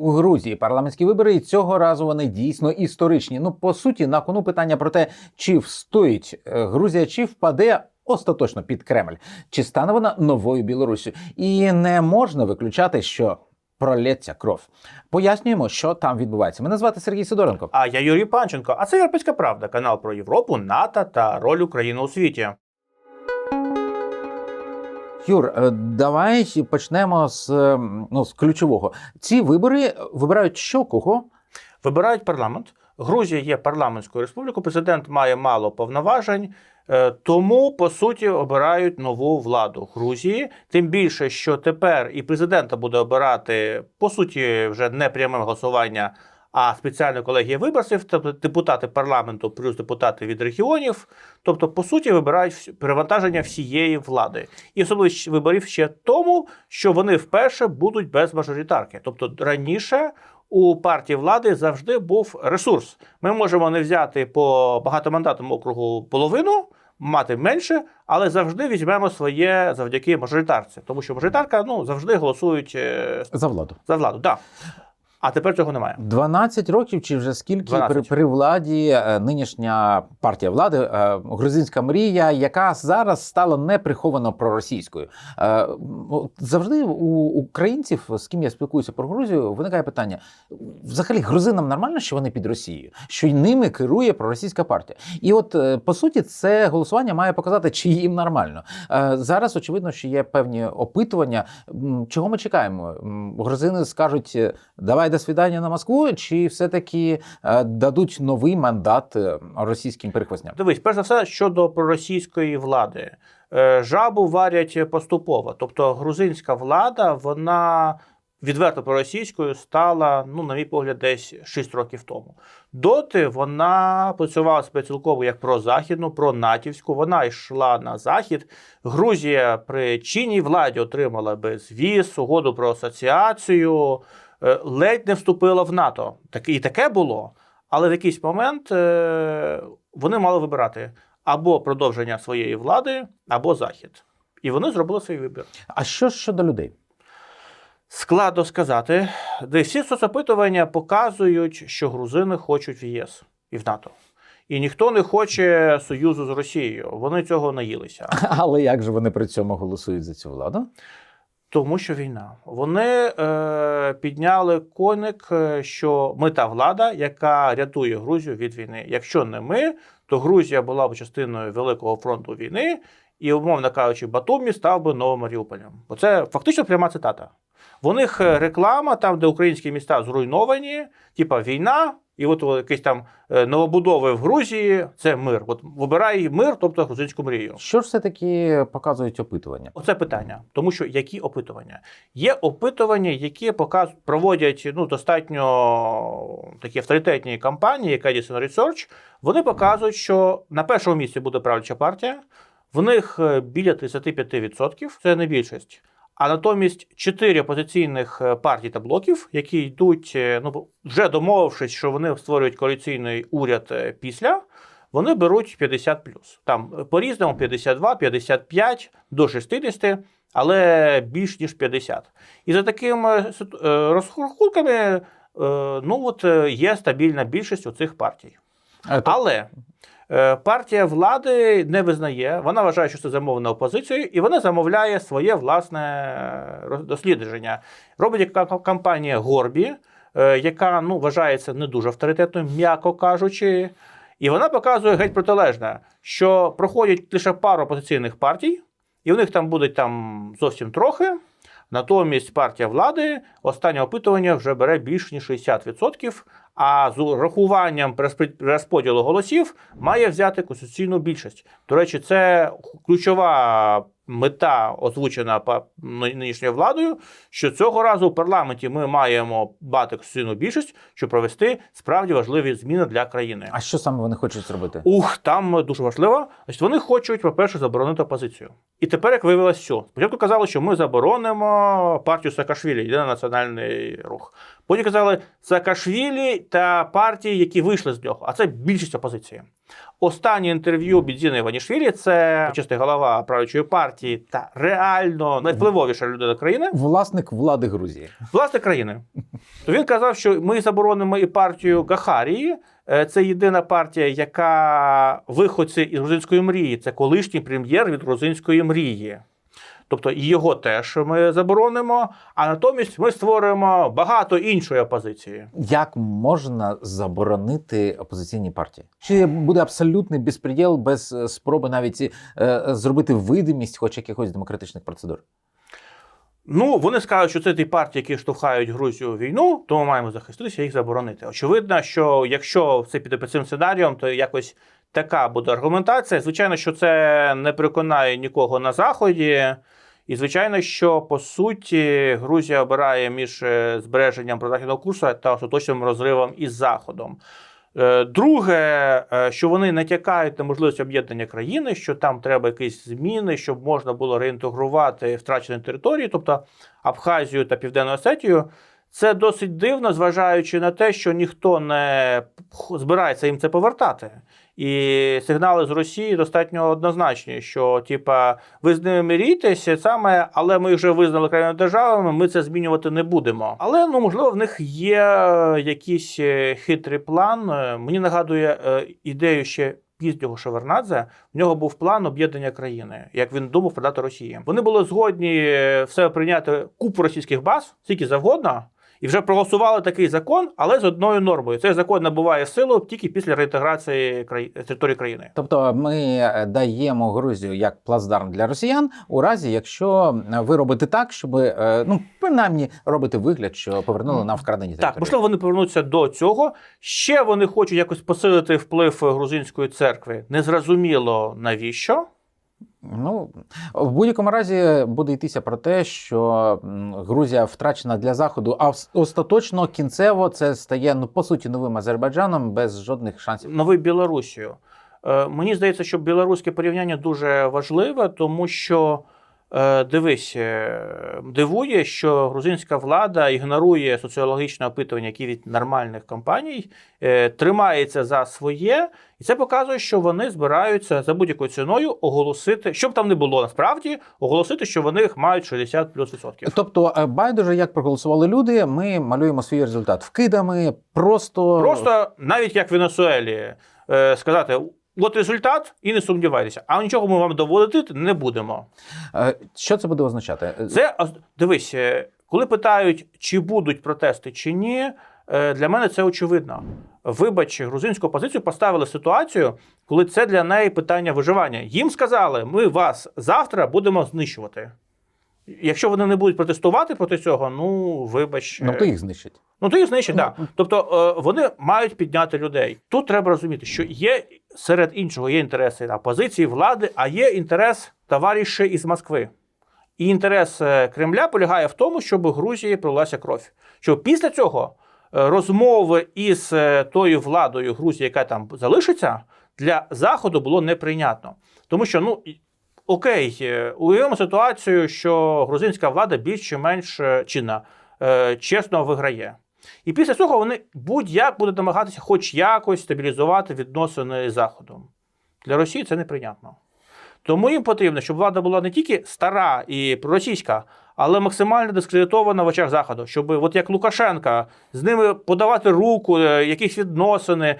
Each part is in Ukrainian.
У Грузії парламентські вибори і цього разу вони дійсно історичні. Ну по суті, на кону питання про те, чи встоїть е, Грузія, чи впаде. Остаточно під Кремль, чи стане вона новою Білоруссю, і не можна виключати, що пролється кров. Пояснюємо, що там відбувається. Мене звати Сергій Сидоренко. А я Юрій Панченко. А це Європейська Правда, канал про Європу, НАТО та роль України у світі. Юр, е, давай почнемо з, ну, з ключового. Ці вибори вибирають що кого? Вибирають парламент. Грузія є парламентською республікою. Президент має мало повноважень. е, Тому по суті обирають нову владу Грузії. Тим більше, що тепер і президента буде обирати по суті вже не пряме голосування, а спеціальна колегія виборців, тобто депутати парламенту плюс депутати від регіонів. Тобто, по суті, вибирають перевантаження всієї влади. І особливість виборів ще тому, що вони вперше будуть без мажоритарки. Тобто раніше у партії влади завжди був ресурс. Ми можемо не взяти по багатомандатному округу половину. Мати менше, але завжди візьмемо своє завдяки мажоритарці, тому що мажоритарка ну завжди голосують е, За владу. за владу. Да. А тепер цього немає. 12 років чи вже скільки при, при владі е, нинішня партія влади, е, грузинська мрія, яка зараз стала неприховано проросійською. Е, Завжди у українців, з ким я спілкуюся про Грузію, виникає питання: взагалі грузинам нормально, що вони під Росією, що й ними керує проросійська партія. І от по суті, це голосування має показати, чи їм нормально. Зараз очевидно, що є певні опитування. Чого ми чекаємо? Грузини скажуть, давай до свідання на Москву, чи все-таки е, дадуть новий мандат е, російським перехвостням? Дивись, перш за все, щодо проросійської влади. Е, Жабу варять поступово. Тобто грузинська влада, вона відверто проросійською стала, ну, на мій погляд, десь 6 років тому. Доти вона працювала себе цілково як прозахідну, пронатівську. Вона йшла на захід. Грузія при чинній владі отримала безвіз, угоду про асоціацію, ледь не вступила в НАТО. Так, і таке було. Але в якийсь момент е, вони мали вибирати або продовження своєї влади, або захід. І вони зробили свій вибір. А що ж щодо людей? Складно сказати, де всі соцопитування показують, що грузини хочуть в ЄС і в НАТО. І ніхто не хоче союзу з Росією. Вони цього наїлися. Але як же вони при цьому голосують за цю владу? Тому що війна. Вони е, підняли коник, е, що ми та влада, яка рятує Грузію від війни. Якщо не ми, то Грузія була б частиною Великого фронту війни, і, умовно кажучи, Батумі став би новим Маріуполем. Бо це фактично пряма цитата. В них е, реклама, там, де українські міста зруйновані, типа війна, і от якісь там е, новобудови в Грузії це мир. От вибирай мир, тобто грузинську мрію. Що ж все-таки показують опитування? Оце питання, тому що які опитування? Є опитування, які показ... проводять ну, достатньо такі авторитетні компанії, як Edison Research. Вони показують, що на першому місці буде правляча партія, в них е, біля 35%, це не більшість. А натомість чотири опозиційних е, партій та блоків, які йдуть, е, ну вже домовившись, що вони створюють коаліційний уряд е, після, вони беруть 50 Там е, по-різному 52, 55 до 60, але більш ніж 50. І за такими розрахунками, ну от є стабільна більшість у цих партій. Але партія влади не визнає, вона вважає, що це замовлено опозицією, і вона замовляє своє власне е, дослідження. Робить яка компанія Горбі, е, яка ну, вважається не дуже авторитетною, м'яко кажучи. І вона показує геть протилежне, що проходять лише пару опозиційних партій, і в них там буде там зовсім трохи. Натомість партія влади останнє опитування вже бере більш ніж 60%, а з урахуванням розподілу голосів має взяти конституційну більшість. До речі, це ключова мета, озвучена нинішньою владою, що цього разу у парламенті ми маємо мати конституційну більшість, щоб провести справді важливі зміни для країни. А що саме вони хочуть зробити? Ух, там дуже важливо. Значить, вони хочуть, по-перше, заборонити опозицію. І тепер, як виявилось, що спочатку казали, що ми заборонимо партію Саакашвілі, єдиний національний рух. Потім казали Саакашвілі та партії, які вийшли з нього, а це більшість опозиції. Останнє інтерв'ю Бідзіни Іванішвілі, це почесний голова правлячої партії та реально найвпливовіша людина країни, Власник влади Грузії. Власник країни. То він казав, що ми заборонимо і партію Гахарії. Е, Це єдина партія, яка виходці із грузинської мрії. Це колишній прем'єр від грузинської мрії. Тобто його теж ми заборонимо, а натомість ми створюємо багато іншої опозиції. Як можна заборонити опозиційні партії? Чи буде абсолютний безпреділ без е, спроби навіть е, зробити видимість хоч якихось демократичних процедур? Ну, вони скажуть, що це ті партії, які штовхають Грузію у війну, то ми маємо захиститися і їх заборонити. Очевидно, що якщо це піде під цим сценарієм, то якось така буде аргументація. Звичайно, що це не переконає нікого на заході. І звичайно, що по суті Грузія обирає між е, збереженням прозахідного курсу та остаточним розривом із Заходом. Е, Друге, е, що вони натякають на можливість об'єднання країни, що там треба якісь зміни, щоб можна було реінтегрувати втрачені території, тобто Абхазію та Південну Осетію. Це досить дивно, зважаючи на те, що ніхто не збирається їм це повертати. І сигнали з Росії достатньо однозначні, що типа ви з ними мирійтеся саме, але ми вже визнали країною державами, ми це змінювати не будемо. Але ну можливо в них є е, якийсь е, хитрий план. Е, Мені нагадує ідею ще. Пізнього Шевернадзе в нього був план об'єднання країни, як він думав продати Росії. Вони були згодні все прийняти купу російських баз, скільки завгодно, і вже проголосували такий закон, але з одною нормою. Цей закон набуває силу тільки після реінтеграції краї... території країни. Тобто ми е, даємо Грузію як плацдарм для росіян, у разі якщо е, ви робите так, щоб е, ну принаймні робити вигляд, що повернули нам вкрадені території. Так, можливо, вони повернуться до цього. Ще вони хочуть якось посилити вплив грузинської церкви. Незрозуміло навіщо. Ну в будь-якому разі буде йтися про те, що Грузія втрачена для заходу, а остаточно кінцево це стає ну по суті новим Азербайджаном без жодних шансів. новий Білорусію. Е, Мені здається, що білоруське порівняння дуже важливе, тому що дивись, е, дивує, що грузинська влада ігнорує соціологічне опитування, які від нормальних компаній, е, тримається за своє, і це показує, що вони збираються за будь-якою ціною оголосити, щоб там не було насправді, оголосити, що вони мають 60 плюс відсотків. Тобто, е, байдуже, як проголосували люди, ми малюємо свій результат вкидами, просто Просто навіть як в Венесуелі е, сказати. От результат, і не сумнівайтеся. А нічого ми вам доводити не будемо. Е, що це буде означати? Е, Це дивись, е, коли питають, чи будуть протести чи ні, для мене це очевидно. Вибачі грузинську опозицію поставили ситуацію, коли це для неї питання виживання. Їм сказали, ми вас завтра будемо знищувати. Якщо вони не будуть протестувати проти цього, ну вибач, Ну е, то їх знищать. Ну, то їх знищать, Ну, так. Тобто е, вони мають підняти людей. Тут треба розуміти, що є серед іншого є інтереси опозиції, влади, а є інтерес товариші із Москви. І інтерес е, Кремля полягає в тому, щоб Грузії пролилася кров. Щоб після цього розмови із тою владою Грузії, яка там залишиться, для Заходу було неприйнятно. Тому що, ну. Окей, е, уявимо ситуацію, що грузинська влада більш чи менш е, чинна, е, чесно виграє. І після цього вони будь-як будуть намагатися хоч якось стабілізувати відносини з Заходом. Для Росії це неприйнятно. Тому їм потрібно, щоб влада була не тільки стара і проросійська, але максимально дискредитована в очах Заходу, щоб, от як Лукашенка, з ними подавати руку, якісь відносини,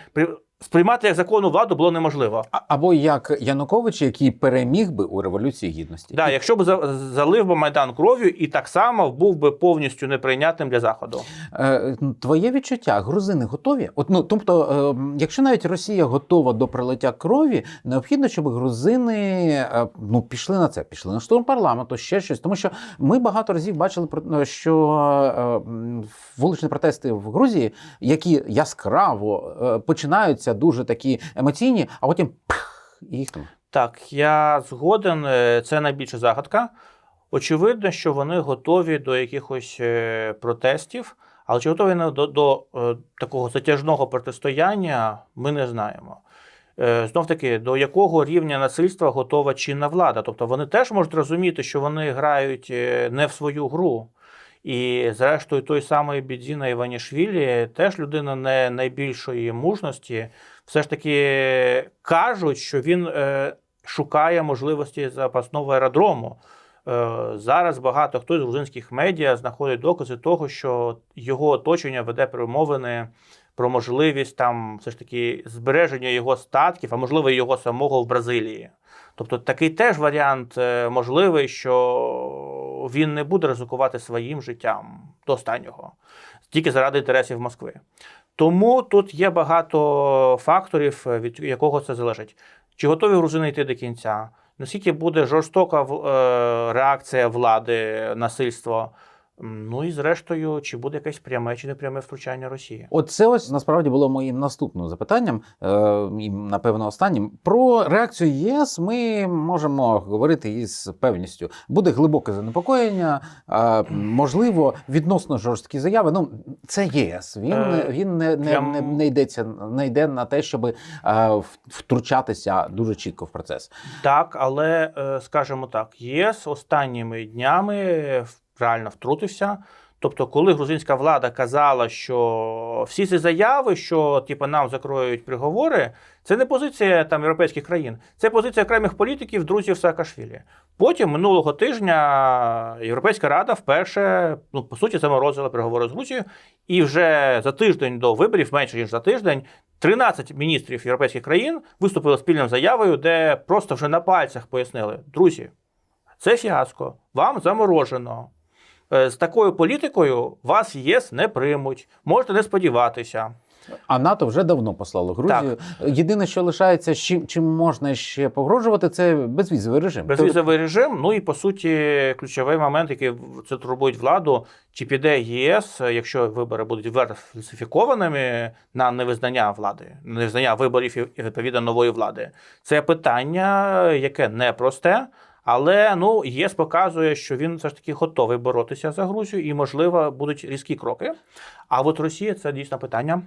сприймати як законну владу було неможливо. А- Або як Янукович, який переміг би у революції гідності. Да, якщо б за- залив би Майдан кров'ю і так само був би повністю неприйнятним для Заходу. Е, Твоє відчуття, грузини готові? От, ну, тобто, е, якщо навіть Росія готова до пролиття крові, необхідно, щоб грузини е, ну, пішли на це, пішли на штурм парламенту, ще щось. Тому що ми багато разів бачили, про- що е, вуличні протести в Грузії, які яскраво е, починаються дуже такі емоційні, а потім пх, їх там. Так, я згоден, е, це найбільша загадка. Очевидно, що вони готові до якихось е, протестів, але чи готові вони до, до е, такого затяжного протистояння, ми не знаємо. Знов таки, до якого рівня насильства готова чинна влада. Тобто вони теж можуть розуміти, що вони грають не в свою гру. І, зрештою, той самий Бідзіна Іванішвілі теж людина не найбільшої мужності. Все ж таки кажуть, що він е, шукає можливості запасного аеродрому. Е, Зараз багато хто з грузинських медіа знаходить докази того, що його оточення веде перемовини про можливість там все ж таки збереження його статків, а можливо, його самого в Бразилії. Тобто такий теж варіант е, можливий, що він не буде ризикувати своїм життям до останнього, тільки заради інтересів Москви. Тому тут є багато факторів, від якого це залежить. Чи готові грузини йти до кінця? Наскільки буде жорстока е, реакція влади, насильство? Ну і зрештою, чи буде якесь пряме чи непряме втручання Росії? От це ось насправді було моїм наступним запитанням, е, і напевно останнім. Про реакцію ЄС ми можемо говорити із певністю. Буде глибоке занепокоєння, е, можливо, відносно жорсткі заяви. Ну це ЄС. Він, Е, він не, не, не, не йдеться, не йде на те, щоб е, втручатися дуже чітко в процес. Так, але е, скажімо так, ЄС останніми днями реально втрутився. Тобто, коли грузинська влада казала, що всі ці заяви, що типу, нам закроють приговори, це не позиція там європейських країн, це позиція окремих політиків, друзів Саакашвілі. Потім минулого тижня Європейська рада вперше, ну по суті, заморозила переговори з Грузією, і вже за тиждень до виборів, менше ніж за тиждень, 13 міністрів європейських країн виступили спільною заявою, де просто вже на пальцях пояснили: друзі, це фіаско, вам заморожено. Е, З такою політикою вас ЄС не приймуть, можете не сподіватися. А НАТО вже давно послало Грузію. Єдине, що лишається, чим, чим можна ще погрожувати, це безвізовий режим. Безвізовий режим. Ну і по суті, ключовий момент, який це турбує владу, чи піде ЄС, якщо вибори будуть відверто фальсифікованими на невизнання влади, на невизнання виборів і і, відповідно нової влади. Це питання, яке непросте. Але ну ЄС показує, що він все ж таки готовий боротися за Грузію, і можливо будуть різкі кроки. А от Росія це дійсно питання.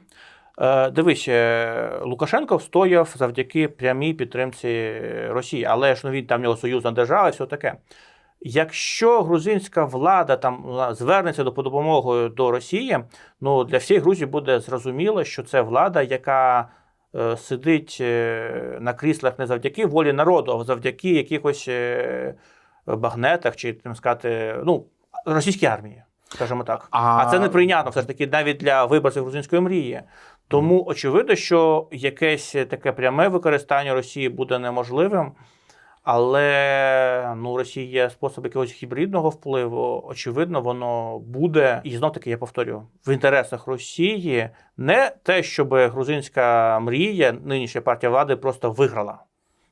Е, Дивись, е, Лукашенко встояв завдяки прямій підтримці Росії, але ж ну він там в нього союзна держава, і все таке. Якщо грузинська влада там звернеться до допомогою до Росії, ну для всієї Грузії буде зрозуміло, що це влада, яка сидить е, на кріслах не завдяки волі народу, а завдяки якихось е, багнетах чи тим сказати, ну російській армії, скажімо так. А- А це неприйнятно все ж таки навіть для виборців грузинської мрії. Тому очевидно, що якесь таке пряме використання Росії буде неможливим. Але ну, є способ якогось гібридного впливу. Очевидно, воно буде. І знов таки я повторю: в інтересах Росії не те, щоб грузинська мрія, нинішня партія влади, просто виграла.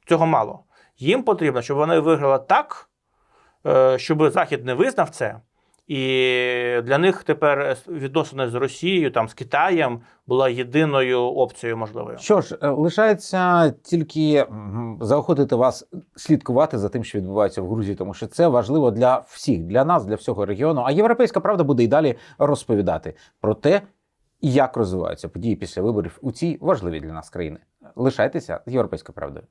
Цього мало. Їм потрібно, щоб вона виграла так, е, щоб Захід не визнав це. І для них тепер відносини з Росією, там з Китаєм була єдиною опцією можливою. Що ж, е, лишається тільки заохотити вас слідкувати за тим, що відбувається в Грузії, тому що це важливо для всіх, для нас, для всього регіону. А європейська правда буде і далі розповідати про те, як розвиваються події після виборів у цій важливій для нас країни. Лишайтеся з європейською правдою.